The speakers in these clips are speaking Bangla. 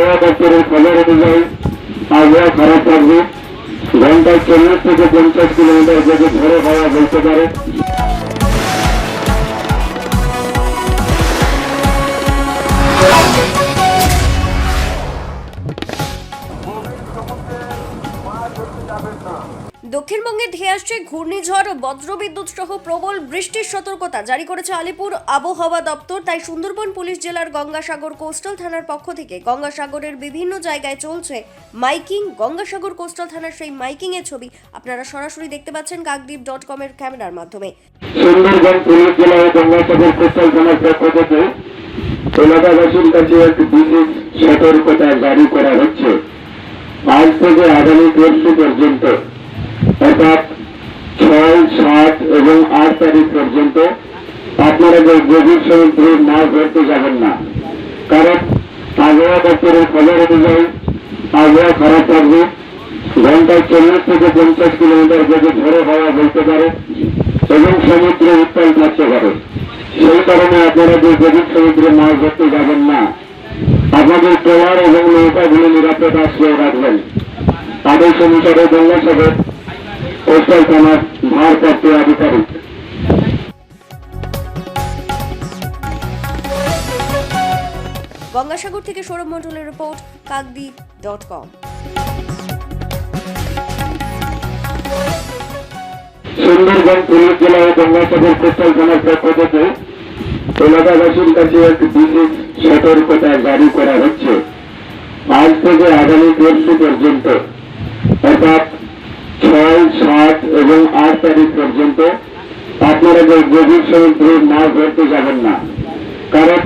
আবহাওয়া দপ্তরের খবর অনুযায়ী আবহাওয়া খারাপ থাকবে ঘন্টায় চল্লিশ থেকে পঞ্চাশ কিলোমিটার বেগে ঝড়ো হাওয়া বলতে পারে। দক্ষিণবঙ্গে ধেয়ে আসছে ঘূর্ণিঝড় বজ্রবিদ্যুৎ সহ প্রবল বৃষ্টির সতর্কতা জারি করেছে আলিপুর আবহাওয়া দপ্তর। তাই সুন্দরবন পুলিশ জেলার গঙ্গাসাগর কোস্টাল থানার পক্ষ থেকে গঙ্গাসাগরের বিভিন্ন জায়গায় চলছে মাইকিং। গঙ্গাসাগর কোস্টাল থানার সেই মাইকিং এর ছবি আপনারা সরাসরি দেখতে পাচ্ছেন কাকদ্বীপ ডট কমের ক্যামেরার মাধ্যমে। সুন্দরবন পুলিশ জেলা ও গঙ্গাসাগর কোস্টাল থানার পক্ষ থেকে এলাকাবাসীর কাছে এক বিশেষ সতর্কতা জারি করা হচ্ছে। আজ থেকে আগামী পরশু পর্যন্ত, অর্থাৎ ছয়, সাত এবং আট তারিখ পর্যন্ত আপনারা যে গভীর সমুদ্রে মাছ ধরতে যাবেন না। কারণ আবহাওয়া দপ্তরের খবর অনুযায়ী আবহাওয়া খারাপ থাকবে ঘন্টায় চল্লিশ থেকে পঞ্চাশ কিলোমিটার বেগে ঝড়ো হাওয়া বলতে পারে এবং সমুদ্রে উত্তাল থাকতে পারে। সেই কারণে আপনারা যে গভীর সমুদ্রে মাছ ধরতে যাবেন না আপনাদের ট্রলার এবং নৌকাগুলি নিরাপদ আশ্রয় রাখবেন। আদেশ অনুসারে গঙ্গাসাগর কোস্টাল থানার ভারপ্রাপ্ত আধিকারিক। গঙ্গাসাগর থেকে সৌরভ মণ্ডলের report Kakdwip dot com. Sundarban police জেলা ও গঙ্গাসাগর কোস্টাল থানার পক্ষ থেকে এলাকাবাসীর কাছে এক বিশেষ সতর্কতা জারি করা হচ্ছে। আজ থেকে আগামী পরশু পর্যন্ত, অর্থাৎ ছয়, সাত এবং আট তারিখ পর্যন্ত আপনারা যে গভীর সমুদ্রে মাছ ধরতে যাবেন না। কারণ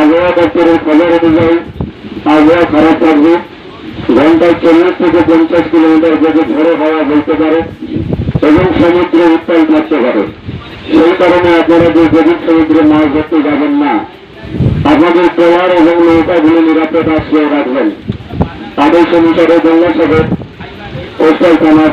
আবহাওয়া দপ্তরের খবর অনুযায়ী আবহাওয়া খারাপ থাকবে। ঘন্টায় চল্লিশ থেকে পঞ্চাশ কিলোমিটার বেগে ঝড়ো হাওয়া বলতে পারে এবং সমুদ্রে উত্তাল থাকতে পারে। সেই কারণে আপনারা যে গভীর সমুদ্রে মাছ ধরতে যাবেন না, আপনাদের ট্রলার এবং নৌকাগুলো নিরাপদ আশ্রয় রাখবেন। আদেশ অনুসারে গঙ্গাসাগর কোস্টাল থানার